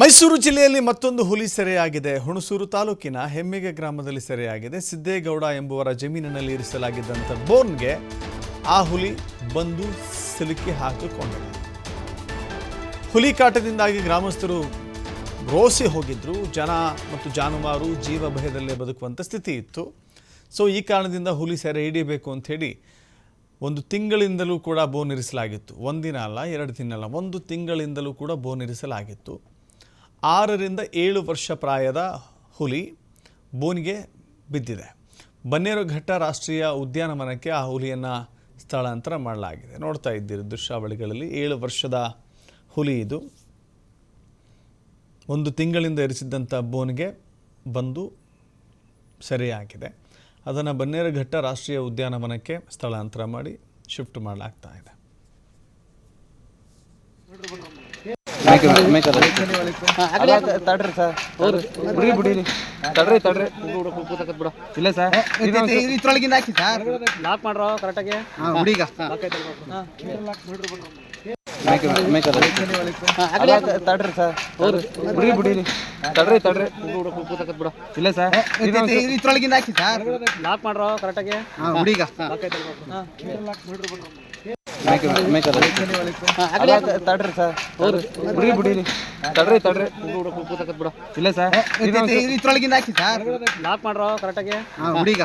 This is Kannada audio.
ಮೈಸೂರು ಜಿಲ್ಲೆಯಲ್ಲಿ ಮತ್ತೊಂದು ಹುಲಿ ಸೆರೆಯಾಗಿದೆ. ಹುಣಸೂರು ತಾಲೂಕಿನ ಹೆಮ್ಮಿಗೆ ಗ್ರಾಮದಲ್ಲಿ ಸೆರೆಯಾಗಿದೆ. ಸಿದ್ದೇಗೌಡ ಎಂಬುವರ ಜಮೀನಿನಲ್ಲಿ ಇರಿಸಲಾಗಿದ್ದಂಥ ಬೋನ್ಗೆ ಆ ಹುಲಿ ಬಂದು ಸಿಲುಕಿ ಹಾಕಿಕೊಂಡಿದೆ ಹುಲಿ ಕಾಟದಿಂದಾಗಿ ಗ್ರಾಮಸ್ಥರು ರೋಸಿ ಹೋಗಿದ್ರು. ಜನ ಮತ್ತು ಜಾನುವಾರು ಜೀವ ಭಯದಲ್ಲೇ ಬದುಕುವಂಥ ಸ್ಥಿತಿ ಇತ್ತು. ಸೊ ಈ ಕಾರಣದಿಂದ ಹುಲಿ ಸೆರೆ ಹಿಡಿಯಬೇಕು ಅಂಥೇಳಿ ಒಂದು ತಿಂಗಳಿಂದಲೂ ಕೂಡ ಬೋನ್ ಇರಿಸಲಾಗಿತ್ತು. ಒಂದಿನ ಅಲ್ಲ, ಎರಡು ದಿನ ಅಲ್ಲ, ಒಂದು ತಿಂಗಳಿಂದಲೂ ಕೂಡ ಬೋನ್ ಇರಿಸಲಾಗಿತ್ತು. ಆರರಿಂದ ಏಳು ವರ್ಷ ಪ್ರಾಯದ ಹುಲಿ ಬೋನಿಗೆ ಬಿದ್ದಿದೆ. ಬನ್ನೇರುಘಟ್ಟ ರಾಷ್ಟ್ರೀಯ ಉದ್ಯಾನವನಕ್ಕೆ ಆ ಹುಲಿಯನ್ನು ಸ್ಥಳಾಂತರ ಮಾಡಲಾಗಿದೆ. ನೋಡ್ತಾ ಇದ್ದೀರಿ ದೃಶ್ಯಾವಳಿಗಳಲ್ಲಿ ಏಳು ವರ್ಷದ ಹುಲಿ ಇದು. ಒಂದು ತಿಂಗಳಿಂದ ಇರಿಸಿದ್ದಂಥ ಬೋನ್ಗೆ ಬಂದು ಸರಿಯಾಗಿದೆ. ಅದನ್ನು ಬನ್ನೇರುಘಟ್ಟ ರಾಷ್ಟ್ರೀಯ ಉದ್ಯಾನವನಕ್ಕೆ ಸ್ಥಳಾಂತರ ಮಾಡಿ ಶಿಫ್ಟ್ ಮಾಡಲಾಗ್ತಾ ಇದೆ. ತಡ್ರಿ ಸರ್ ತಡ್ರಿ ತಡ್ರಿ ಇಲ್ಲ ಸರ್ ಇದ್ರೊಳಗಿಂದ ಹಾಕಿ ಸರ್ ಲಾಕ್ ಮಾಡ್ರೋ ಕರೆಕ್ಟಾಗಿ ಹುಡುಗ ತಡ್ರಿ ಸರ್ ತಡ್ರಿ ತಡ್ರಿ ಇಲ್ಲ ಸರ್ ಇದ್ರೊಳಗಿಂದ ಹಾಕಿ ಸರ್ ಲಾಕ್ ಮಾಡ್ರೋ ಕರೆಕ್ಟಾಗಿ ಹುಡುಗ ತಡ್ರಿ ಸರ್ ಬಿಡಿರಿ ತಡ್ರಿ ತಡ್ರಿ. ಇಲ್ಲ ಸರ್ ಇದ್ರೊಳಗಿಂದ ಹಾಕಿ ಸರ್ ಲಾಕ್ ಮಾಡ್ರೋ ಕರೆಕ್ಟಾಗಿ ಹುಡುಗ